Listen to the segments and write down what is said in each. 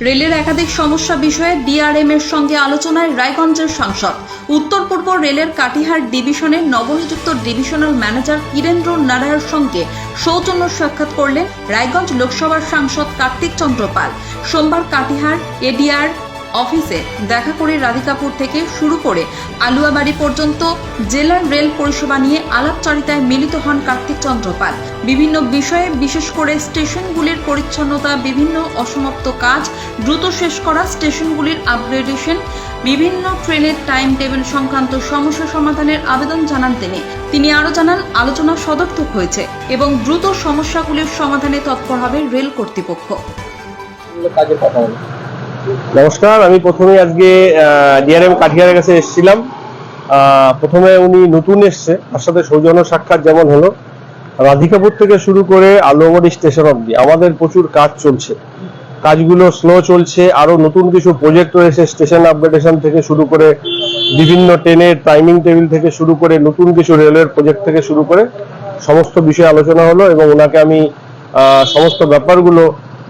রেলের একাধিক সমস্যা বিষয়ে ডিআরএম এর সঙ্গে আলোচনায় রায়গঞ্জের সাংসদ। উত্তর পূর্ব রেলের কাটিহার ডিভিশনের নবনিযুক্ত ডিভিশনাল ম্যানেজার কিরেন্দ্র নারায়ণের সঙ্গে সৌজন্য সাক্ষাৎ করলেন রায়গঞ্জ লোকসভার সাংসদ কার্তিক চন্দ্র পাল সোমবার কাটিহার, এডিআর অফিসে দেখা করে রাধিকাপুর থেকে শুরু করে আলুয়াবাড়ি পর্যন্ত জেলার রেল পরিষেবা নিয়ে আলাপচারিতায় মিলিত হন কার্তিক চন্দ্র পাল বিভিন্ন বিষয়ে বিশেষ করে স্টেশনগুলির পরিচ্ছন্নতা, বিভিন্ন অসমাপ্ত কাজ, দ্রুত শেষ করা স্টেশনগুলির আপগ্রেডেশন, বিভিন্ন ট্রেনের টাইম টেবিল সংক্রান্ত সমস্যা সমাধানের আবেদন জানান তিনি। তিনি আরও জানান, আলোচনা সদর্থক হয়েছে এবং দ্রুত সমস্যাগুলির সমাধানে তৎপর হবে রেল কর্তৃপক্ষ। নমস্কার, আমি প্রথমে আজকে ডিআরএম কাঠিয়ারের কাছে এসেছিলাম। প্রথমে উনি নতুন এসছে, তার সাথে সৌজন্য সাক্ষাৎ যেমন হলো। রাধিকাপুর থেকে শুরু করে আলোয়াবাড়ি স্টেশন অবধি, আমাদের প্রচুর কাজ চলছে। কাজগুলো স্লো চলছে, আরও নতুন কিছু প্রজেক্ট রয়েছে স্টেশন আপগ্রেডেশন থেকে শুরু করে বিভিন্ন ট্রেনের টাইমিং টেবিল থেকে শুরু করে নতুন কিছু রেলওয়ের প্রজেক্ট থেকে শুরু করে সমস্ত বিষয়ে আলোচনা হলো এবং ওনাকে আমি সমস্ত ব্যাপারগুলো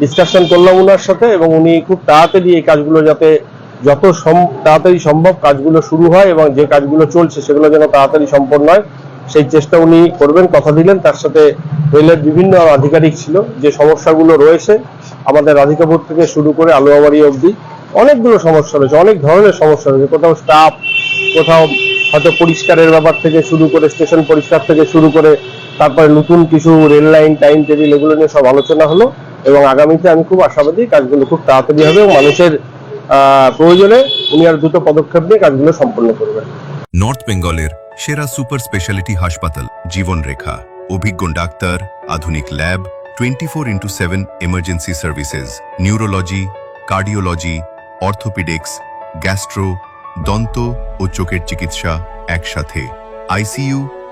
ডিসকাশন করলাম ওনার সাথে এবং উনি খুব তাড়াতাড়ি এই কাজগুলো যাতে যত তাড়াতাড়ি সম্ভব কাজগুলো শুরু হয় এবং যে কাজগুলো চলছে সেগুলো যেন তাড়াতাড়ি সম্পন্ন হয়, সেই চেষ্টা উনি করবেন, কথা দিলেন। তার সাথে রেলের বিভিন্ন আধিকারিক ছিল, যে সমস্যাগুলো রয়েছে, আমাদের রাধিকাপুর থেকে শুরু করে আলুয়াবাড়ি অবধি অনেকগুলো সমস্যা রয়েছে, অনেক ধরনের সমস্যা রয়েছে। কোথাও স্টাফ কোথাও হয়তো পরিষ্কারের ব্যাপার থেকে শুরু করে স্টেশন পরিষ্কার থেকে শুরু করে, তারপরে নতুন কিছু রেল লাইন টাইম টেবিল এগুলো নিয়ে সব আলোচনা হলো। এবং আগামীতে আমি খুব আশাবাদী, কাজগুলো খুব তাড়াতাড়ি হবে এবং মানুষের প্রয়োজনে উনি আর দ্রুত পদক্ষেপ নিয়ে কাজগুলো সম্পন্ন করবেন। নর্থ বেঙ্গলের সেরা সুপার স্পেশালিটি হাসপাতাল, জীবনরেখা। অভিজ্ঞ ডাক্তার, আধুনিক lab, twenty four into seven emergency services neurology cardiology orthopaedics gastro দন্ত ও চোখের চিকিৎসা একসাথে। আইসিইউ